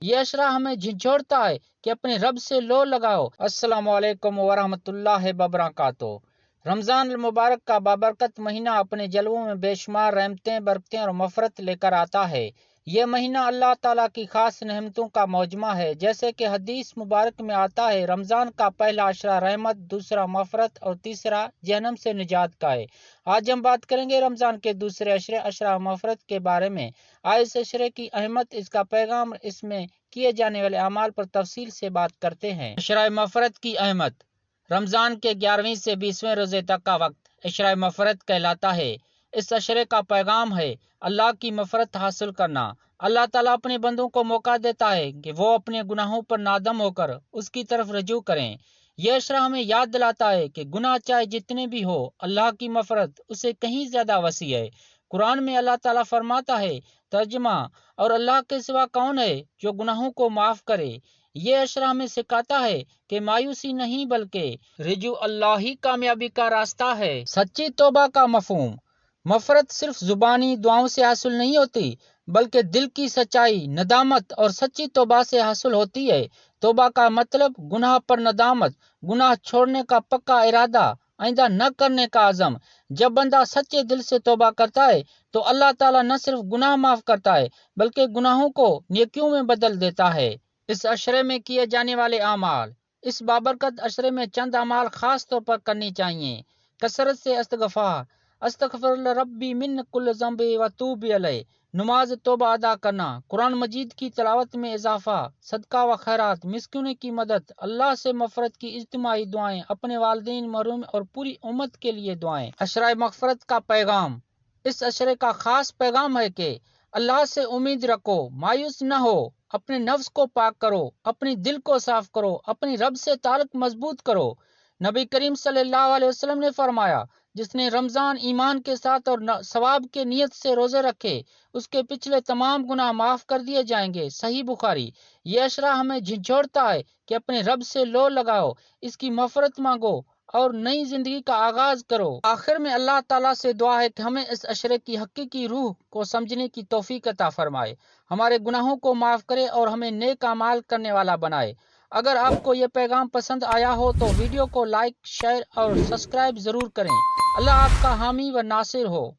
یہ اشرا ہمیں جھنجھوڑتا ہے کہ اپنے رب سے لو لگاؤ۔ السلام علیکم ورحمۃ اللہ وبرکاتہ۔ رمضان المبارک کا بابرکت مہینہ اپنے جلووں میں بے شمار رحمتیں، برکتیں اور مفرت لے کر آتا ہے۔ یہ مہینہ اللہ تعالیٰ کی خاص نعمتوں کا موجمہ ہے۔ جیسے کہ حدیث مبارک میں آتا ہے، رمضان کا پہلا اشرہ رحمت، دوسرا مفرت اور تیسرا جہنم سے نجات کا ہے۔ آج ہم بات کریں گے رمضان کے دوسرے اشرے اشرہ مفرت کے بارے میں۔ آئے اس اشرے کی اہمیت، اس کا پیغام اس میں کیے جانے والے اعمال پر تفصیل سے بات کرتے ہیں۔ اشرہ مفرت کی اہمیت۔ رمضان کے گیارہویں سے بیسویں روزے تک کا وقت اشرہ مفرت کہلاتا ہے۔ اس اشرے کا پیغام ہے۔ اللہ کی مفرت حاصل کرنا۔ اللہ تعالیٰ اپنے بندوں کو موقع دیتا ہے کہ وہ اپنے گناہوں پر نادم ہو کر اس کی طرف رجوع کریں۔ یہ اشرا ہمیں یاد دلاتا ہے کہ گناہ چاہے جتنے بھی ہو، اللہ کی مفرت اسے کہیں زیادہ وسیع ہے۔ قرآن میں اللہ تعالیٰ فرماتا ہے، ترجمہ، اور اللہ کے سوا کون ہے جو گناہوں کو معاف کرے؟ یہ اشرا ہمیں سکھاتا ہے کہ مایوسی نہیں بلکہ رجوع اللہ ہی کامیابی کا راستہ ہے۔ سچی توبہ کا مفہوم۔ مفرت صرف زبانی دعاؤں سے حاصل نہیں ہوتی، بلکہ دل کی سچائی، ندامت اور سچی توبہ سے حاصل ہوتی ہے۔ توبہ کا مطلب گناہ پر ندامت، گناہ چھوڑنے کا پکا ارادہ، آئندہ نہ کرنے کا عزم۔ جب بندہ سچے دل سے توبہ کرتا ہے، تو اللہ تعالیٰ نہ صرف گناہ معاف کرتا ہے، بلکہ گناہوں کو نیکیوں میں بدل دیتا ہے۔ اس اشرے میں کیے جانے والے اعمال، اس بابرکت اشرے میں چند اعمال خاص طور پر کرنی چاہیے کثرت سے استغفار استغفر ربی من کل ذنب و توب علیہ۔ نماز توبہ ادا کرنا، قرآن مجید کی تلاوت میں اضافہ، صدقہ و خیرات مسکن کی مدد، اللہ سے مفرت کی اجتماعی دعائیں، اپنے والدین محروم اور پوری امت کے لیے دعائیں۔ اشرۂ مغفرت کا پیغام۔ اس اشرے کا خاص پیغام ہے کہ اللہ سے امید رکھو، مایوس نہ ہو، اپنے نفس کو پاک کرو اپنی دل کو صاف کرو، اپنی رب سے تعلق مضبوط کرو۔ نبی کریم صلی اللہ علیہ وسلم نے فرمایا جس نے رمضان ایمان کے ساتھ اور ثواب کے نیت سے روزے رکھے، اس کے پچھلے تمام گناہ معاف کر دیے جائیں گے۔ صحیح بخاری۔ یہ اشرا ہمیں جھنجھوڑتا ہے کہ اپنے رب سے لو لگاؤ، اس کی مفرت مانگو اور نئی زندگی کا آغاز کرو۔ آخر میں اللہ تعالیٰ سے دعا ہے کہ ہمیں اس اشرے کی حقیقی روح کو سمجھنے کی توفیق عطا فرمائے۔ ہمارے گناہوں کو معاف کرے اور ہمیں نیک مال کرنے والا بنائے۔ اگر آپ کو یہ پیغام پسند آیا ہو تو ویڈیو کو لائک، شیئر اور سبسکرائب ضرور کریں۔ اللہ آپ کا حامی و ناصر ہو۔